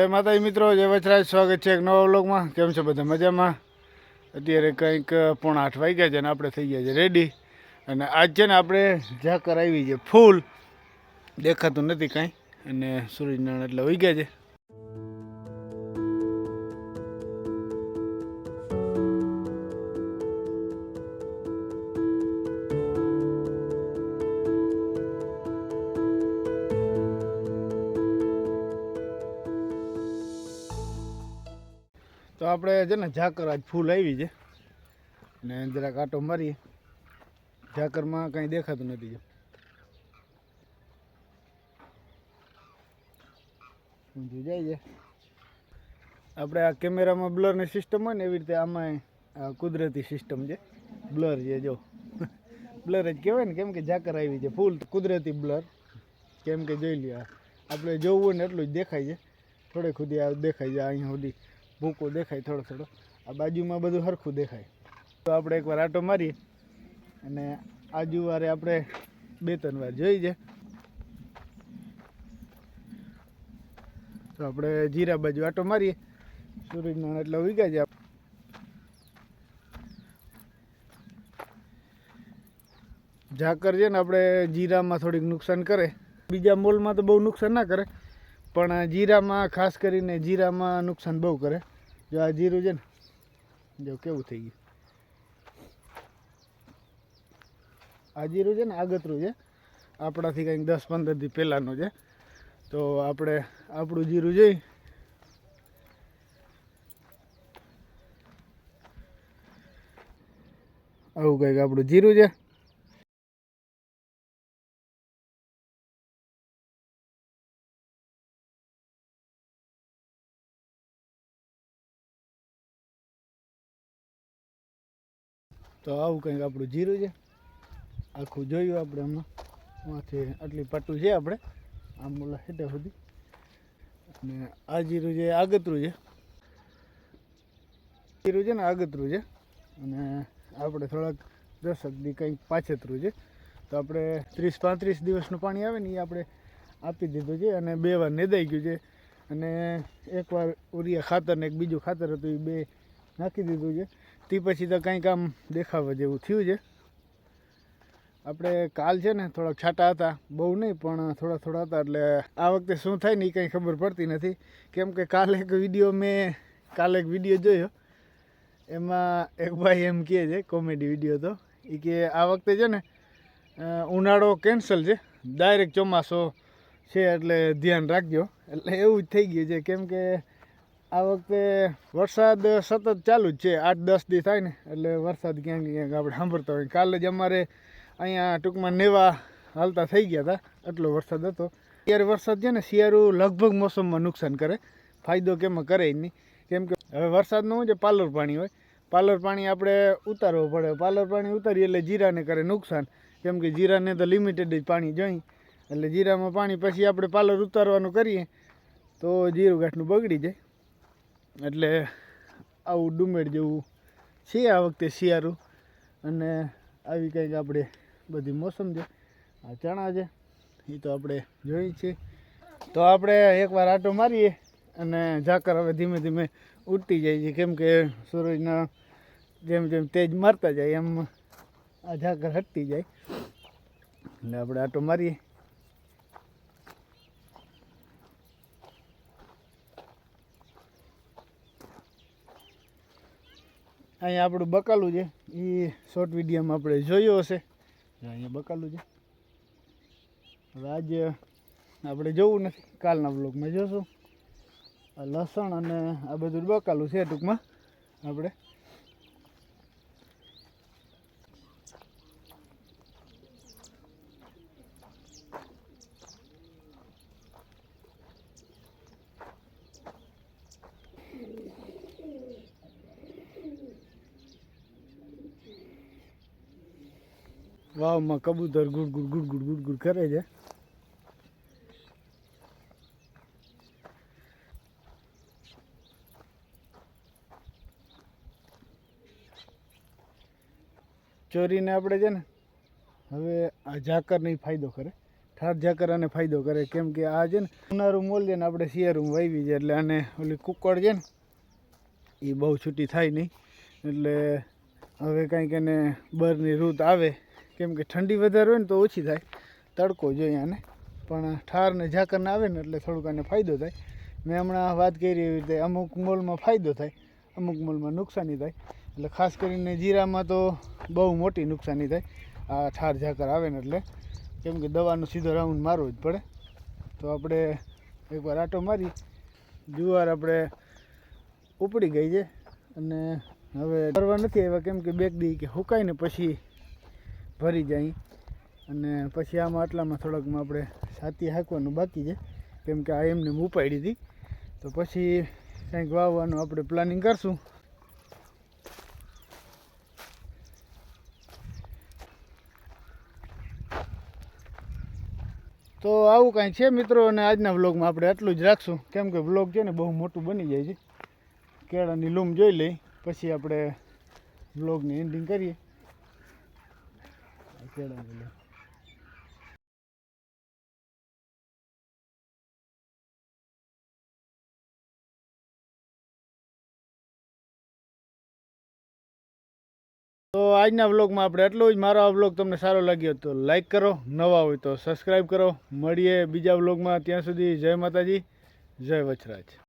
જય માતાજી મિત્રો, જય વચરાજ, સ્વાગત છે એક નવા વ્લોગમાં. કેમ છે બધા? મજામાં? અત્યારે કંઈક પોણા આઠ વાગ્યા છે અને આપણે થઈ ગયા છે રેડી અને આજ છે ને આપણે ઝાકર આવી છે. ફૂલ દેખાતું નથી કાંઈ. અને સૂરજનારાયણ એટલે વહી ગયા છે. તો આપણે છે ને ઝાકર આજ ફૂલ આવી છે. ને જરાક આટો મારીએ. ઝાકરમાં કાંઈ દેખાતું નથી. ઊંધું જાય છે. આપણે આ કેમેરામાં બ્લરની સિસ્ટમ હોય ને એવી રીતે આમાં આ કુદરતી સિસ્ટમ છે. બ્લર છે, જો. બ્લર જ કહેવાય ને, કેમ કે ઝાકર આવી છે. ફૂલ કુદરતી બ્લર. કેમ કે જોઈ લ્યો આપણે જોવું હોય ને એટલું જ દેખાય છે. થોડેક સુધી આ દેખાય છે, અહીંયા સુધી. ભૂકો દેખાય થોડો થોડો. આ બાજુમાં બધું સરખું દેખાય. તો આપણે એકવાર આટો મારીએ અને આજુવારે આપણે બે ત્રણ વાર જોઈ છે. તો આપણે જીરા બાજુ આટો મારીએ. સૂરજના એટલે ઉગ્યા જાય ઝાકર છે ને આપણે જીરામાં થોડીક નુકસાન કરે. બીજા મોલમાં તો બહુ નુકસાન ના કરે. પણ જીરામાં, ખાસ કરીને જીરામાં નુકસાન બહુ કરે. જો આ જીરું છે ને, જો કેવું થઈ ગયું. આ જીરું છે ને, આગતરું છે. આપણાથી કંઈક દસ પંદર દી પહેલાંનું છે. તો આપણે આપણું જીરું જોઈ. આવું કંઈક આપણું જીરું છે. તો આવું કંઈક આપણું જીરું છે. આખું જોયું આપણે હમણાં. આમાંથી આટલી પાટું છે આપણે. આમ બોલા હેઠા સુધી. અને આ જીરું છે, આગતરું છે. જીરું છે ને આગતરું છે. અને આપણે થોડાક દસક દી કંઈક પાછેતરું છે. તો આપણે ત્રીસ પાંત્રીસ દિવસનું પાણી આવે ને એ આપણે આપી દીધું છે અને બે વાર નેદાઈ ગયું છે. અને એકવાર ઉરિયા ખાતર ને એક બીજું ખાતર હતું એ બે નાખી દીધું છે. તે પછી તો કંઈક આમ દેખાવા જેવું થયું છે. આપણે કાલ છે ને થોડાક છાંટા હતા, બહુ નહીં, પણ થોડા થોડા હતા, એટલે આ વખતે શું થાય ને એ કંઈ ખબર પડતી નથી. કેમ કે કાલે એક વીડિયો મેં, કાલે એક વીડિયો જોયો. એમાં એક ભાઈ એમ કહે છે, કોમેડી વીડિયો તો એ કે આ વખતે છે ને ઉનાળો કેન્સલ છે. ડાયરેક્ટ ચોમાસો છે, એટલે ધ્યાન રાખજો. એટલે એવું જ થઈ ગયું છે. કેમ કે આ વખતે વરસાદ સતત ચાલુ જ છે. આઠ, દસ દી થાય ને, એટલે વરસાદ ક્યાંક ક્યાંક આપણે સાંભળતા હોય. કાલે જ અમારે અહીંયા ટૂંકમાં નેવા હાલતા થઈ ગયા હતા. એટલો વરસાદ હતો. ત્યારે વરસાદ છે ને, શિયાળું લગભગ મોસમમાં નુકસાન કરે. ફાયદો કેમાં કરે નહીં. કેમ કે હવે વરસાદનું શું છે? પાલર પાણી હોય. પાલર પાણી આપણે ઉતારવું પડે. પાલર પાણી ઉતારીએ એટલે જીરાને કરે નુકસાન. કેમ કે જીરાને તો લિમિટેડ જ પાણી જોઈ એટલે જીરામાં પાણી પછી આપણે પાલર ઉતારવાનું કરીએ તો જીરું ગાંઠનું બગડી જાય. એટલે આવું ડુમેડ જેવું છે આ વખતે શિયાળું. અને આવી કંઈક આપણે બધી મોસમ છે. આ ચણા છે. એ તો આપણે જોઈ છે. તો આપણે એકવાર આટો મારીએ અને ઝાકર હવે ધીમે ધીમે ઉડતી જાય છે. કેમ કે સૂરજના જેમ જેમ તેજ મારતા જાય એમ આ ઝાકર હટતી જાય. એટલે આપણે આટો મારીએ. અહીંયા આપણું બકાલું છે. એ શોર્ટ વિડીયોમાં આપણે જોયું હશે. અહીંયા બકાલું છે. હવે આજે આપણે જોવું નથી. કાલના બ્લોગમાં જોશું. લસણ અને આ બધું બકાલું છે ટૂંકમાં. આપણે વાવમાં કબૂતર ગુડ ગુડ ગુડ ગુડ ગુડ ગુડ કરે છે. ચોરીને આપણે છે ને, હવે આ ઝાકરને ફાયદો કરે. ઠાર ઝાકરાને ફાયદો કરે, કેમ કે આ છે ને, ઉનાળું મોલ છે ને, આપણે શિયાળું વાવી છે એટલે આને ઓલી કુકડ છે ને, એ બહુ છૂટી થાય નહીં. એટલે હવે કંઈક એને બરની રૂત આવે કેમ કે ઠંડી વધારે હોય ને તો ઓછી થાય. તડકો જોઈએ આને. પણ ઠાર ને ઝાકર આવે ને એટલે થોડુંક આને ફાયદો થાય. મેં હમણાં વાત કરી એવી રીતે અમુક મોલમાં ફાયદો થાય, અમુક મોલમાં નુકસાની થાય. એટલે ખાસ કરીને જીરામાં તો બહુ મોટી નુકસાની થાય. આ ઠાર ઝાકર આવે ને એટલે. કેમ કે દવાનો સીધો રાઉન્ડ મારવો જ પડે. તો આપણે એકવાર આટો મારી. જુવાર આપણે ઉપડી ગઈ છે. અને હવે કરવા નથી આવ્યા. કેમ કે બેગ દી કે સુકાઈને પછી ભરી જાય. અને પછી આમાં આટલામાં થોડાકમાં આપણે છાતી હાંકવાનું બાકી છે. કેમ કે આ એમને ઉપાડી હતી. તો પછી કંઈક વાવવાનું આપણે પ્લાનિંગ કરશું. તો આવું કાંઈ છે મિત્રો, અને આજના વ્લોગમાં આપણે આટલું જ રાખશું. કેમ કે વ્લોગ છે ને બહુ મોટું બની જાય છે. કેળાની લૂમ જોઈ લઈ. પછી આપણે વ્લોગની એન્ડિંગ કરીએ. આ તો આજના વ્લોગમાં આપણે એટલું જ. મારો આ વ્લોગ તમને સારો લાગ્યો તો લાઈક કરો, નવા હોય તો સબસ્ક્રાઈબ કરો. મળીએ બીજા વ્લોગમાં. ત્યાં સુધી જય માતાજી, જય વચરાજ.